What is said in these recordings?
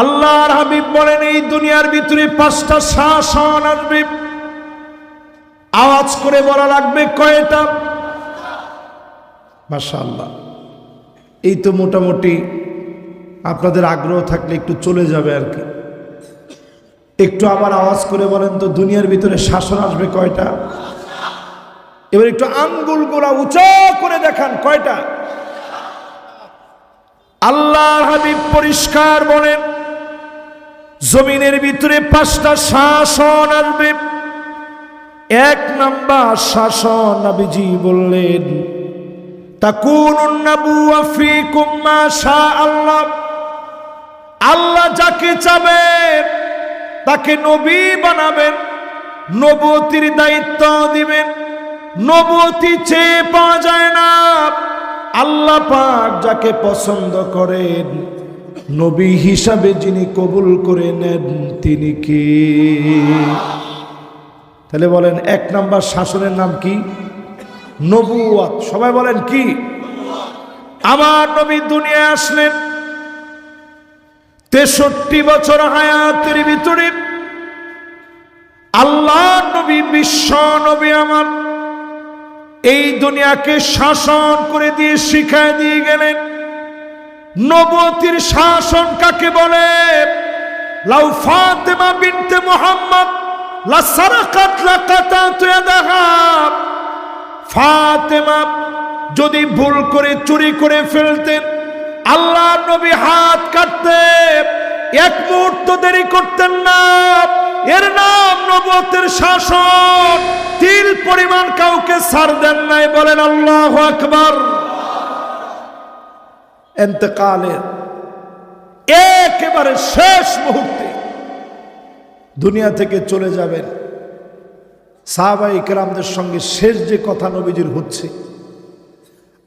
আল্লাহর হাবিব বলেন, এই দুনিয়ার ভিতরে পাঁচটা শাসন আসবে। আওয়াজ করে বলা লাগবে, কয়টা? মাশা আল্লাহ এই তো মোটামুটি আপনাদের আগ্রহ থাকলে একটু চলে যাবে আর কি। একটু আবার আওয়াজ করে বলেন তো, দুনিয়ার ভিতরে শাসন আসবে কয়টা? এবার একটু আঙ্গুল গোড়া উঁচু করে দেখান, কয়টা? আল্লাহর হাবিব পরিষ্কার বলেন জমিনের ভিতরে পাঁচটা শাসন আসবে। এক নাম্বার শাসন নবীজি বললেন আল্লাহ আল্লাহ যাকে চাবেন, তাকে নবী বানাবেন, নবতির দায়িত্ব দিবেন, নবতি চেয়ে পাওয়া যায় না। আল্লাহ পাক যাকে পছন্দ করেন নবী হিসাবে যিনি কবুল করে নেন, তিনি কি? তাহলে বলেন, এক নাম্বার শাসনের নাম কি? নবুয়াত সবাই বলেন কি? আমার নবী দুনিয়ায় আসলেন। তেষট্টি বছর হায়াতের ভিতরে আল্লাহ নবী, বিশ্ব নবী আমার এই দুনিয়াকে শাসন করে দিয়ে শিখায় দিয়ে গেলেন। নবতির শাসন কাকে বলে? লাউ ফাতেমা বিনতে মোহাম্মদ যদি ভুল করে, চুরি করে ফেলতেন, আল্লাহ নবী হাত কাটতে, এক মুহূর্ত দেরি করতেন না। এর নাম নবতের শাসন। তিল পরিমাণ কাউকে ছাড় দেন নাই, বলেন আল্লাহ আকবার। এতেকালের একেবারে শেষ মুহূর্তে দুনিয়া থেকে চলে যাবেন। সাহাবাই কেরামদের সঙ্গে শেষ যে কথা নবীজির হচ্ছে।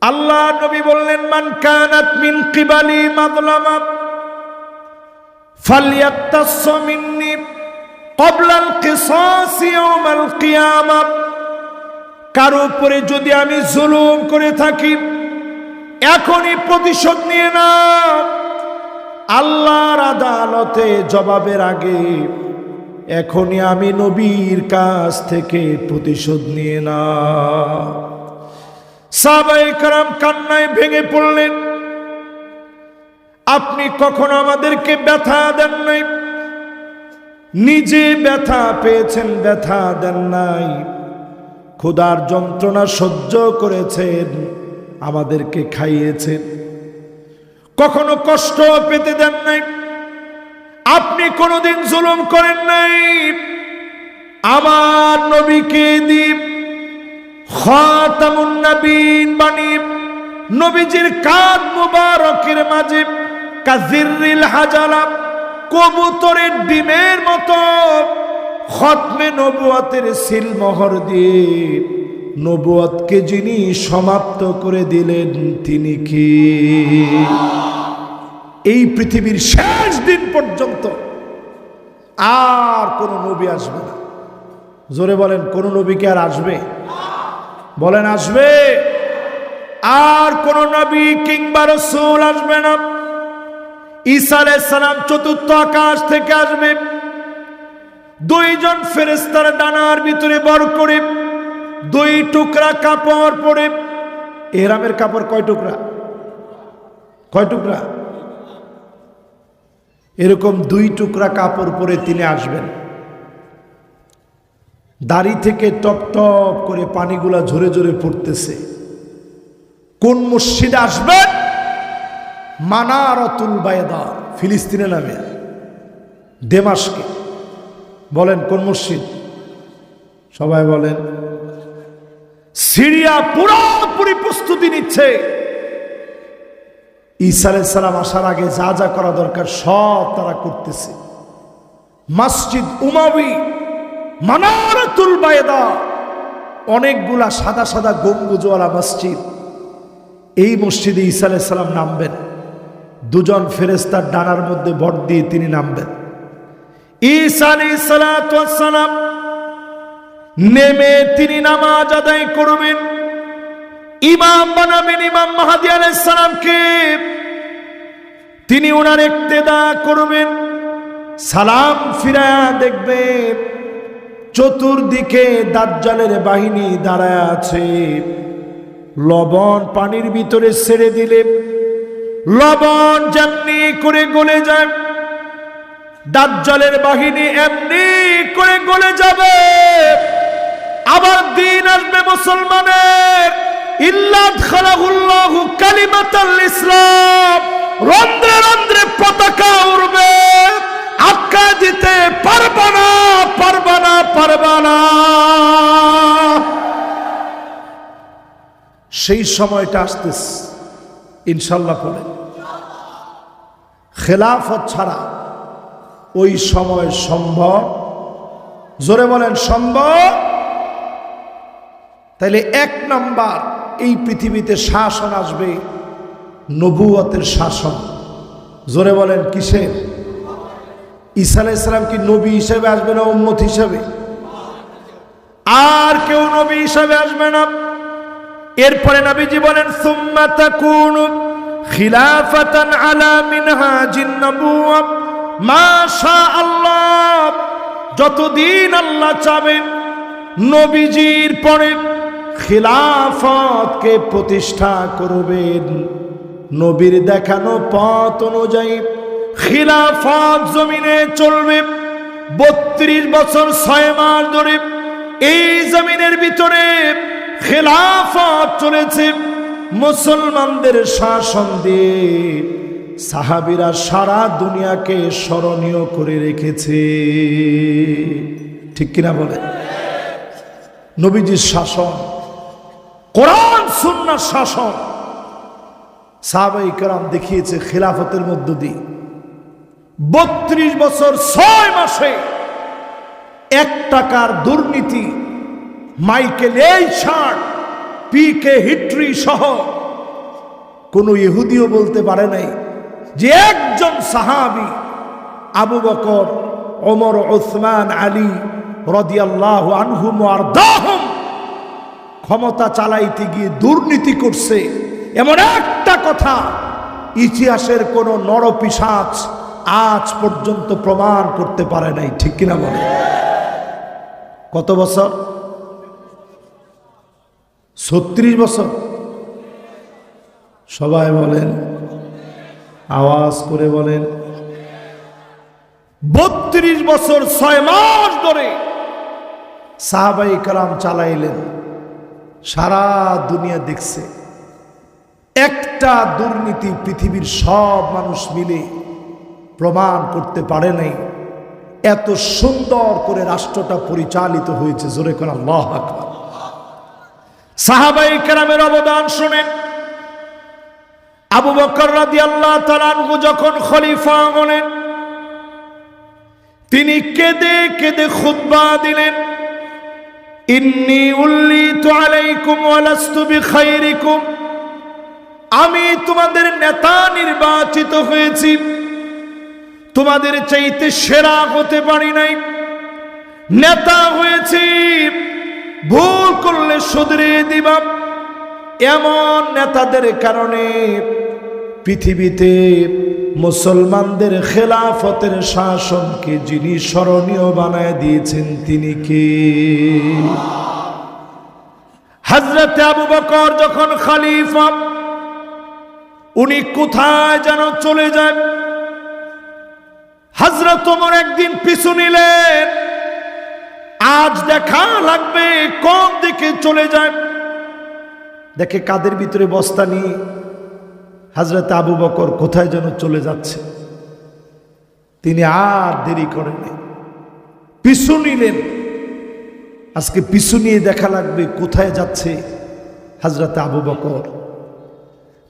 আল্লাহ নবী বললেন, মান কানাত মিন কিবালি মাদলামা ফালিয়াক্তাস মিন্নি ক্বাবলা আল কিসাস ইয়াউমাল কিয়ামা কারও উপরে যদি আমি জুলুম করে থাকি এখনই প্রতিশোধ নিয়ে না আল্লাহর আদালতে জবাবের আগে এখনই আমি নবীর কাছ থেকে প্রতিশোধ নিয়ে না সাবাই কারাম কান্নায় ভেঙে পড়লেন। আপনি কখনো আমাদেরকে ব্যথা দেন নাই? নিজে ব্যথা পেয়েছেন, ব্যথা দেন নাই। ক্ষুধার যন্ত্রণা সহ্য করেছেন। আমাদেরকে খাইয়েছেন কখনো কষ্ট পেতে দেন নাই। আপনি কোনোদিন জুলুম করেন নাই। আমার নবীকে বাণী। নবীজির কবুতরের ডিমের মতো। খতমে নবুয়াতের সিলমোহর দিয়ে নবুয়াতকে যিনি সমাপ্ত করে দিলেন, তিনি কি? এই পৃথিবীর শেষ দিন পর্যন্ত আর কোন নবী আসবে না। জোরে বলেন, কোন নবীকে আর আসবে? বলেন, আসবে। আর কোন নবী কিংবা রসুল আসবে না। ঈসা আলাইসালাম চতুর্থ আকাশ থেকে আসবে। দুইজন ফেরেস্তার ডানার ভিতরে বর করে দুই টুকরা কাপড় পরে এরামের কাপড় কয় টুকরা? কয় টুকরা? এরকম দুই টুকরা কাপড় পরে তিনি আসবেন। দাড়ি থেকে টপ টপ করে পানিগুলা ঝরে ঝরে পড়তেছে। কোন মসজিদ আসবেন মানারতুল বায়দা ফিলিস্তিনে নামে। দেমাসকে বলেন, কোন মসজিদ? সবাই বলেন সিরিয়া পুরোপুরি প্রস্তুতি নিচ্ছে। ঈসা সালাম আসার আগে যা যা করা দরকার সব তারা করতেছে। মসজিদ উমাবি, মানারতুল বায়দা অনেকগুলা সাদা সাদা গম্বুজওয়ালা মসজিদ। এই মসজিদে ঈসা সালাম নামবেন। দুজন ফেরেস্তার ডানার মধ্যে ভর দিয়ে তিনি নামবেন। ঈসা সালাম নেমে তিনি নামাজ আদায় করবেন। ইমাম বানাবেন ইমাম মাহাদি আলাইসালামকে তিনি ওনার একতেদা করবেন। সালাম ফিরায়া দেখবেন, চতুর্দিকে দাজ্জালের বাহিনী দাঁড়ায় আছে। লবণ পানির ভিতরে ছেড়ে দিলে, লবণ যেমনি করে গলে যায়, দাজ্জালের বাহিনী এমনি করে গলে যাবে। আবার দিন আসবে মুসলমানের। পতাকা উড়বে। পারবা না পারবা না সেই সময়টা আসতেছে। ইনশাল্লাহ করে খেলাফত ছাড়া ওই সময় সম্ভব? জোরে বলেন, সম্ভব? তাইলে এক নাম্বার, এই পৃথিবীতে শাসন আসবে নবুয়তের শাসন। জোরে বলেন, কিসের? ঈসা আলাইহিস সালাম কি নবী হিসেবে আসবে না উম্মত হিসেবে? আর কেউ নবী হিসেবে আসবে না। এরপরে নবীজি বলেন, সুম্মা তাকুনু খিলাফাতান আলা মিনহাজিন নবুওয়া। মা শা আল্লাহ যতদিন আল্লাহ চাবেন নবীজির পরে খিলাফতকে প্রতিষ্ঠা করবেন? নবীর দেখানো পথ অনুযায়ী খিলাফত জমিনে চলবে। বত্রিশ বছর ছয় মাস ধরে এই জমিনের ভিতরে খেলাফত চলেছে। মুসলমানদের শাসন দিয়ে সাহাবিরা সারা দুনিয়াকে স্মরণীয় করে রেখেছে। ঠিক কিনা বলে নবীজির শাসন কোরআন সুন্নার শাসন। সাহাবাই কেরাম দেখিয়েছে খেলাফতের মধ্য দিয়ে। বত্রিশ বছর, ছয় মাসে এক টাকার দুর্নীতি মাইকেল এই শার্ট পি কে হিট্রি সহ। কোনো ইহুদিও বলতে পারে নাই যে একজন সাহাবি আবু বকর, ওমর, ওসমান, আলী রদিয়াল্লাহ আনহুম আর দাহম ক্ষমতা চালাইতে গিয়ে দুর্নীতি করছে। এমন একটা কথা, ইতিহাসের কোন নরপিসাচ আজ পর্যন্ত প্রমাণ করতে পারে নাই, ঠিক কিনা বলে? কত বছর? ছত্রিশ বছর? সবাই বলেন, আওয়াজ করে বলেন, বত্রিশ বছর ছয় মাস ধরে সাহাবাই কালাম চালাইলেন। সারা দুনিয়া দেখছে। একটা দুর্নীতি পৃথিবীর সব মানুষ মিলে প্রমাণ করতে পারে নাই। এত সুন্দর করে রাষ্ট্রটা পরিচালিত হয়েছে, জোরে কোন আল্লাহ আকবার। সাহাবাই কেরামের অবদান শোনেন। আবু বকর রাদি আল্লাহ তালানহু যখন খলিফা হলেন, তিনি কেঁদে কেঁদে খুতবা দিলেন। ইন্নি উল্লিতু আলাইকুম ওয়ালাস্তু বিখাইরিকুম। আমি তোমাদের নেতা নির্বাচিত হয়েছি। তোমাদের চাইতে সেরা হতে পারি নাই। নেতা হয়েছি। ভুল করলে শুধরে দিবা। এমন নেতাদের কারণে পৃথিবীতে মুসলমানদের খেলাফতের শাসনকে যিনি স্মরণীয় বানায় দিয়েছেন, তিনি কে? হজরত আবু বকর যখন খালিফা, উনি কোথায় যেন চলে যান? হজরত তোমার একদিন পিছু নিলেন। আজ দেখা লাগবে, কোন দিকে চলে যায় দেখে কাদের ভিতরে বস্তা নিয়ে হাজরত আবু বকর কোথায় যেন চলে যাচ্ছে। তিনি আর দেরি করেনি পিছু নিলেন। আজকে পিছু নিয়ে দেখা লাগবে কোথায় যাচ্ছে হাজরত আবু বকর।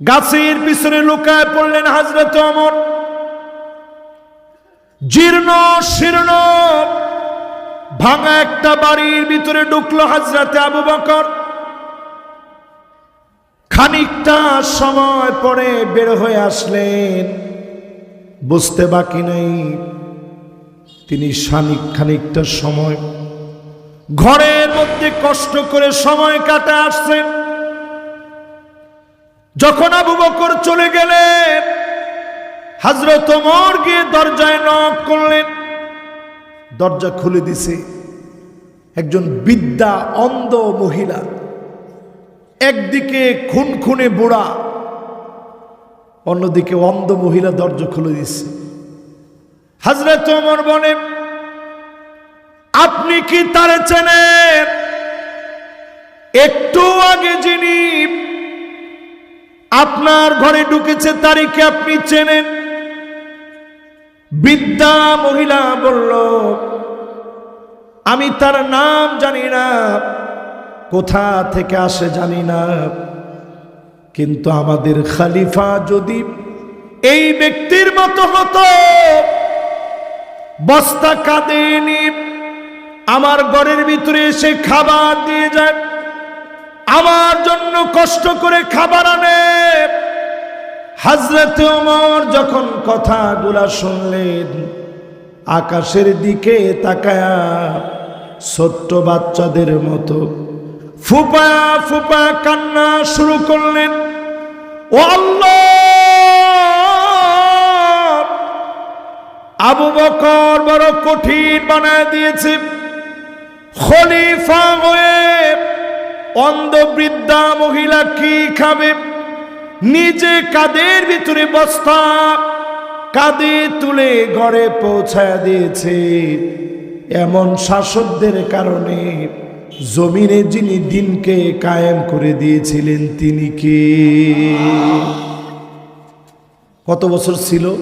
গাছের পিছনে লুকায় পড়লেন হাজরত অমর জীর্ণ, শীর্ণ, ভাঙা একটা বাড়ির ভিতরে ঢুকলো হাজরাতে আবু বকর। খানিকটা সময় পরে বের হয়ে আসলেন। বুঝতে বাকি নেই। তিনি শানিক খানিকটা সময় ঘরের মধ্যে কষ্ট করে সময় কাটে আসছেন। যখন আবু বকর চলে গেলেন, হাজরত ওমর গিয়ে দরজায় নক করলেন। দরজা খুলে দিছে। একজন বিদ্যা অন্ধ মহিলা। একদিকে খুন খুনে বুড়া, অন্যদিকে অন্ধ মহিলা দরজা খুলে দিচ্ছে হাজরত ওমর বনে আপনি কি তারে চেনেন? একটু আগে যিনি আপনার ঘরে ঢুকেছে তারিখে আপনি চেনেন? বিদ্যা মহিলা বলল, আমি তার নাম জানি না। কোথা থেকে আসে জানি না। কিন্তু আমাদের খালিফা যদি এই ব্যক্তির মতো হতো, বস্তা কাঁদেনি আমার ঘরের ভিতরে এসে খাবার দিয়ে যায়, আমার জন্য কষ্ট করে খাবার আনে। হাজরতে ওমর যখন কথাগুলা শুনলেন, আকাশের দিকে তাকায়া ছোট্ট বাচ্চাদের মতো ফুপা ফুপা কান্না শুরু করলেন। আবু বকর বড় কঠিন বানায় দিয়েছে। খলিফা হয়ে অন্ধ বৃদ্ধা মহিলা কি খাবে? নিজে কাদের ভিতরে বস্তা? কাঁদে তুলে ঘরে পৌঁছায় দিয়েছে। এমন শাসকদের কারণে জমিনে যিনি দিনকে কায়েম করে দিয়েছিলেন, তিনি কে? কত বছর ছিল?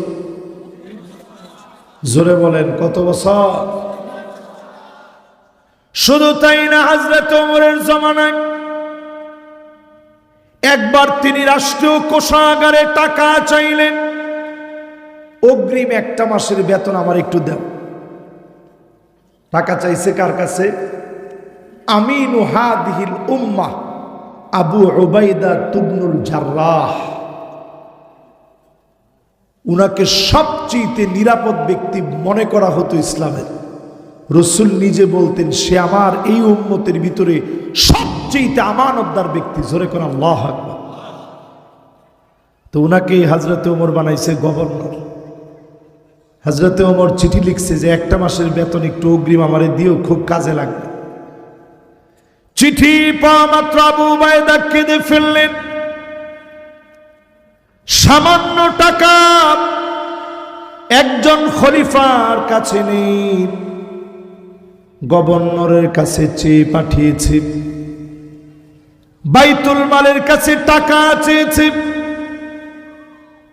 জোরে বলেন, কত বছর? শুধু তাই না হাজরত ওমরের জমানায় একবার তিনি রাষ্ট্রীয় কোষাগারে টাকা চাইলেন। অগ্রিম একটা মাসের বেতন আমার একটু দেও টাকা চাইছে কার কাছে? আমিন হাদিহিল উম্মাহ আবু ওবাইদা তুবনুল জার্রাহ। উনাকে সবচেয়ে নিরাপদ ব্যক্তি মনে করা হতো ইসলামের। রসুল নিজে বলতেন, সে আমার এই উম্মতের ভিতরে সবচেয়ে আমানতদার ব্যক্তি। জোরে কোন, আল্লাহ আকবার। তো উনাকে হাজরতে ওমর বানাইছে গভর্নর। হাজরতে ওমর চিঠি লিখছে যে, একটা মাসের বেতন একটু অগ্রিম আমারে দিও, খুব কাজে লাগবে। চিঠি পাওয়া মাত্র আবু বায়দা কেঁদে ফেললেন। সামান্য টাকা একজন খলিফার কাছে নেই। গভর্নরের কাছে চেয়ে পাঠিয়েছে। বাইতুল মালের কাছে টাকা চেয়েছে।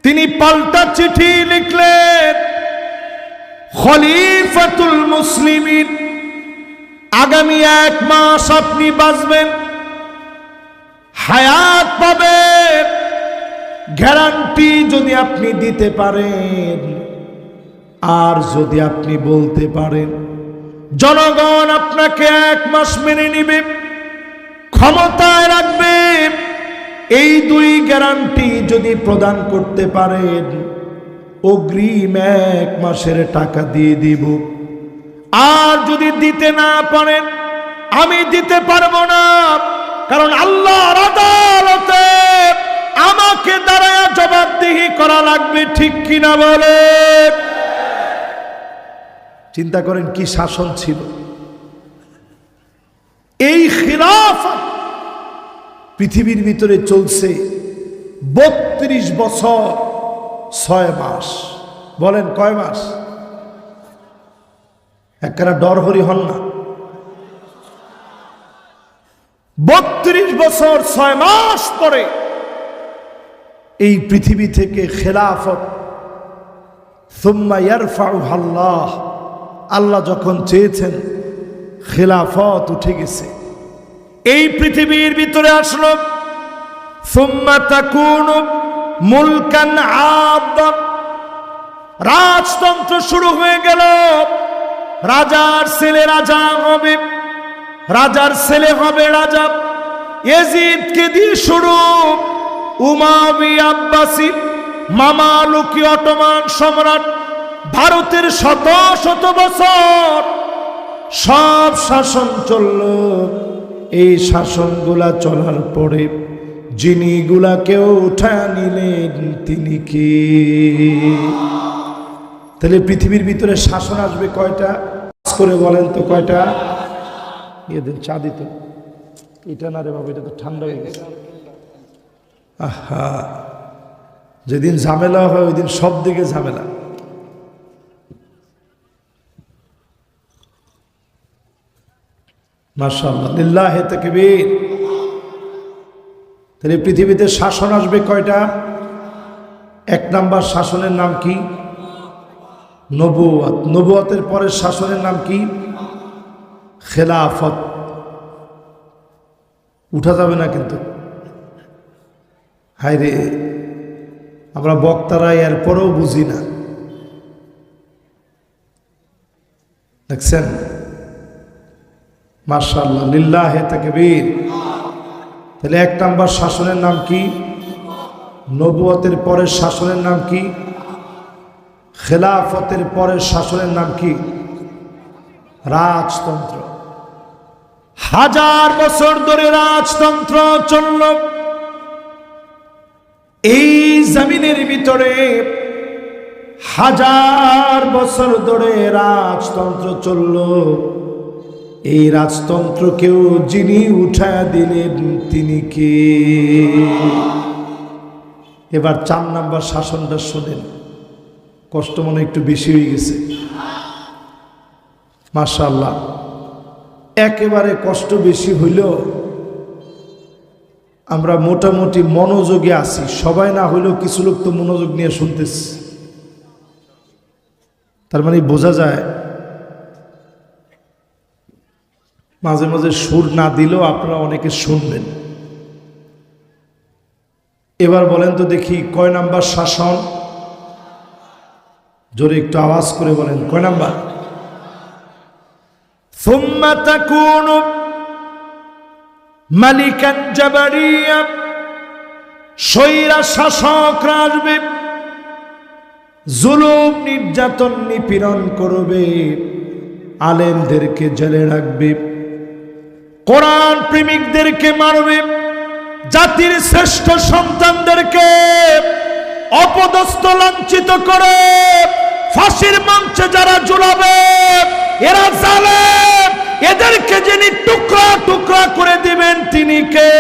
তিনি পাল্টা চিঠি লিখলেন, খলিফাতুল মুসলিমিন। আগামী এক মাস আপনি বাঁচবেন। হায়াত পাবেন। গ্যারান্টি যদি আপনি দিতে পারেন। আর যদি আপনি বলতে পারেন, জনগণ আপনাকে এক মাস মেনে নিবে, ক্ষমতায় রাখবে। এই দুই গ্যারান্টি যদি প্রদান করতে পারেন, অগ্রিম এক মাসের টাকা দিয়ে দিব। আর যদি দিতে না পারেন, আমি দিতে পারব না। কারণ আল্লাহর আদালতে আমাকে দাঁড়ায় জবাবদিহি করা লাগবে, ঠিক কিনা বলে? চিন্তা করেন কি শাসন ছিল? এই খিলাফ পৃথিবীর ভিতরে চলছে বত্রিশ বছর, ছয় মাস। বলেন কয় মাস? একখানা ডর হরি হন না। বত্রিশ বছর ছয় মাস পরে এই পৃথিবী থেকে খেলাফত আল্লাহ আল্লাহ যখন চেয়েছেন, খেলাফত উঠে গেছে। এই পৃথিবীর ভিতরে আসলো, সুম্মা মুলকান রাজতন্ত্র শুরু হয়ে গেল। রাজার ছেলে রাজা হবে। রাজার ছেলে হবে রাজা। এজিদকে দিয়ে শুরু। উমাবি আব্বাসি, মামালুকি অটোমান সম্রাট, ভারতের শত শত বছর সব শাসন চলল। এই শাসনগুলা চলার পরে যিনি গুলাকেও উঠা নিলেন তিনি কে? তাহলে পৃথিবীর ভিতরে শাসন আসবে কয়টা? করে বলেন তো কয়টা? ইয়ে দিন, চা দিত। এটা না রে বাবা, এটা তো ঠান্ডা হয়ে গেছে। আহা, যেদিন ঝামেলা হয় ওই দিন সব দিকে ঝামেলা। মার্শাল্লাহ তাকবীর। তাহলে পৃথিবীতে শাসন আসবে কয়টা? এক নাম্বার শাসনের নাম কি? নবুয়াত। নবুয়াতের পরের শাসনের নাম কি? খেলাফত। উঠা যাবে না কিন্তু। হায় রে আমরা বক্তারা এরপরেও বুঝি না। দেখছেন? মার্শাল্লাহ লিল্লাহে তাকবীর। তাহলে এক নাম্বার শাসনের নাম কি? নবুয়তের পরের শাসনের নাম কি? খেলাফতের পরের শাসনের নাম কি? রাজতন্ত্র। হাজার বছর ধরে রাজতন্ত্র চলল। এই জমিনের ভিতরে হাজার বছর ধরে রাজতন্ত্র চলল। এই রাজতন্ত্রকেও যিনি উঠা দিলেন, তিনি কে? এবার চার নাম্বার শাসনটা শোনেন। কষ্ট মনে একটু বেশি হয়ে গেছে। মাশাল্লাহ একেবারে কষ্ট বেশি হইলেও আমরা মোটামুটি মনোযোগে আছি। সবাই না হইলেও কিছু লোক তো মনোযোগ নিয়ে শুনতেছি। তার মানে বোঝা যায়, মাঝে মাঝে সুর না দিলেও আপনারা অনেকে শুনবেন। এবার বলেন তো দেখি, কয় নাম্বার শাসন? জোরে একটু আওয়াজ করে বলেন, কয় নাম্বার? মালিকান জাবারিয়া সৈরা জুলুম নির্যাতন নিপীড়ন করবে, আলেমদেরকে জেলে রাখবে, কোরআন প্রেমিকদেরকে মারবে, জাতির শ্রেষ্ঠ সন্তানদেরকে অপদস্থ লাঞ্ছিত করে। ফাঁসির মঞ্চে যারা জুলাবে এরা জালেম এদেরকে যিনি টুকরা টুকরা করে দিবেন, তিনি কে?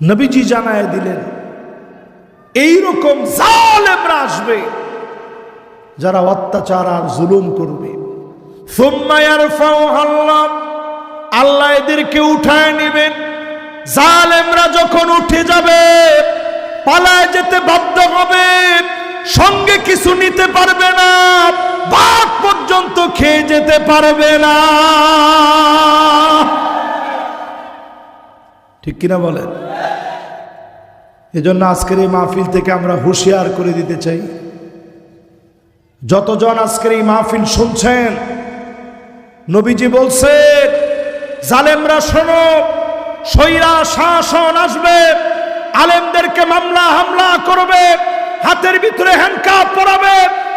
নবীজি জানায় দিলেন, এইরকম জালেমরা আসবে, যারা অত্যাচার আর জুলুম করবে। আল্লাহ এদেরকে উঠায় নেবেন। জালেমরা যখন উঠে যাবে, পালায় যেতে বাধ্য হবে, সঙ্গে কিছু নিতে পারবে না বাদ পর্যন্ত খেয়ে যেতে পারবে না। ঠিক কিনা বলেন? এজন্য আজকের এই মাহফিল থেকে আমরা হুঁশিয়ার করে দিতে চাই। যতজন আজকের এই মাহফিল শুনছেন, নবীজি বলছে, জালেমরা শোনো সৈরা শাসন আসবে, আলেমদেরকে মামলা হামলা করবে, হাতের ভিতরে হ্যান্ডকাপ পরাবে,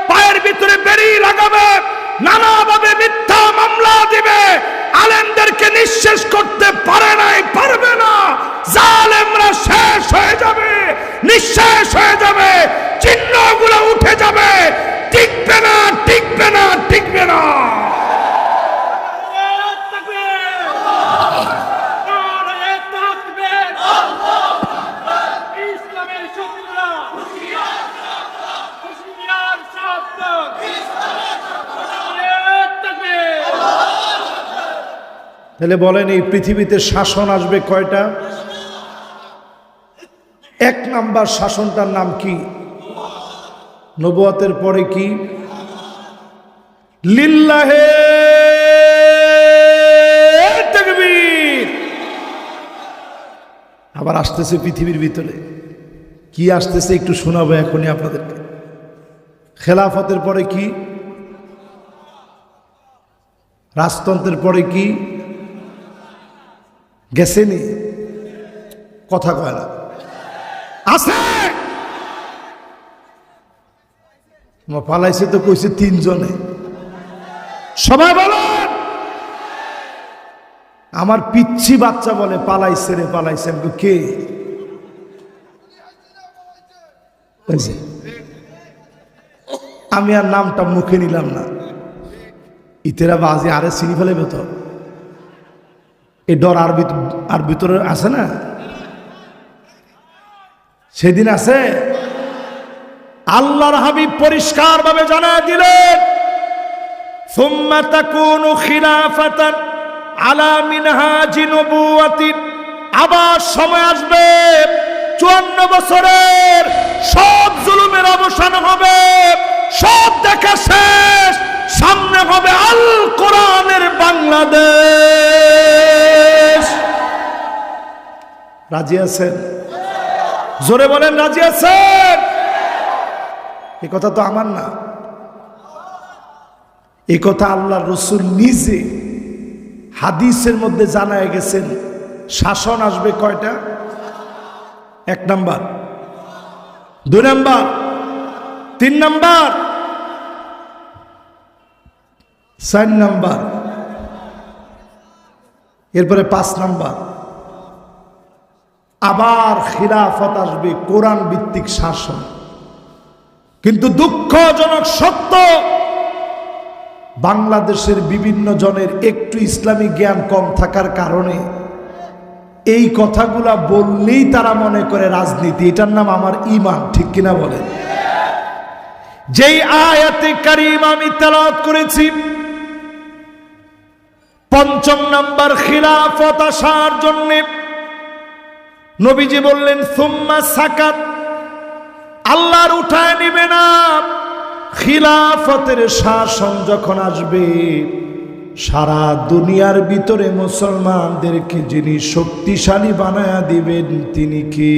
পায়ের ভিতরে বেরি লাগাবে, নানাভাবে মিথ্যা মামলা দিবে, আলেমদেরকে নিঃশেষ করতে পারে নাই, পারবে না। জালেমরা শেষ হয়ে যাবে, নিঃশেষ হয়ে যাবে, চিহ্নগুলো উঠে যাবে, টিকবে না টিকবে না টিকবে না ইসলামের শত্রুরা হুশিয়ার সাবধান তাকবীর তাহলে বলেন এই পৃথিবীতে শাসন আসবে কয়টা? এক নাম্বার শাসনটার নাম কি? নবুয়াতের পরে কি? লিল্লাহে। আবার আসতেছে পৃথিবীর ভিতরে। কি আসতেছে একটু শোনাবো এখনই আপনাদেরকে। খেলাফতের পরে কি? রাজতন্ত্রের পরে কি? গেছেনি? কথা কয় না। আছে! পালাইছে তো কইছে তিনজনে। সবাই বলেন! আমার পিচ্ছি বাচ্চা বলে, পালাইছে রে, পালাইছে। কে? আমি আর নামটা মুখে নিলাম না। ইতেরা বাজে আরে চিনি ফেলেবে তো? এই ডর আর আর ভিতরে আছে না? সেদিন আছে। আল্লাহর হাবিব পরিষ্কার ভাবে জানা দিলেন আবার সময় আসবে বছরের সব অবসান হবে, সব দেখা শেষ, সামনে হবে বাংলাদেশ। রাজি আছেন? জোরে বলেন, রাজি আছেন? এই কথা তো আমার না। এই কথা আল্লাহ রসুল নিজে হাদিসের মধ্যে জানায় গেছেন। শাসন আসবে কয়টা? এক নাম্বার। দুই নাম্বার। তিন নাম্বার। চার নাম্বার। এরপরে পাঁচ নাম্বার। আবার খিলাফত আসবে কোরআন ভিত্তিক শাসন। কিন্তু দুঃখজনক সত্য, বাংলাদেশের বিভিন্ন জনের একটু ইসলামী জ্ঞান কম থাকার কারণে এই কথাগুলা বললেই তারা মনে করে রাজনীতি। এটার নাম আমার ইমান ঠিক কিনা বলেন? যেই আয়াতে কারিম আমি তেলাওয়াত করেছি, পঞ্চম নাম্বার খিলাফত আসার জন্যে নবীজি বললেন, সুম্মা সাকাত, আল্লাহর উঠায় নিবে না। খিলাফতের শাসন যখন আসবে, সারা দুনিয়ার ভিতরে মুসলমানদেরকে যিনি শক্তিশালী বানায়া দিবেন, তিনি কি?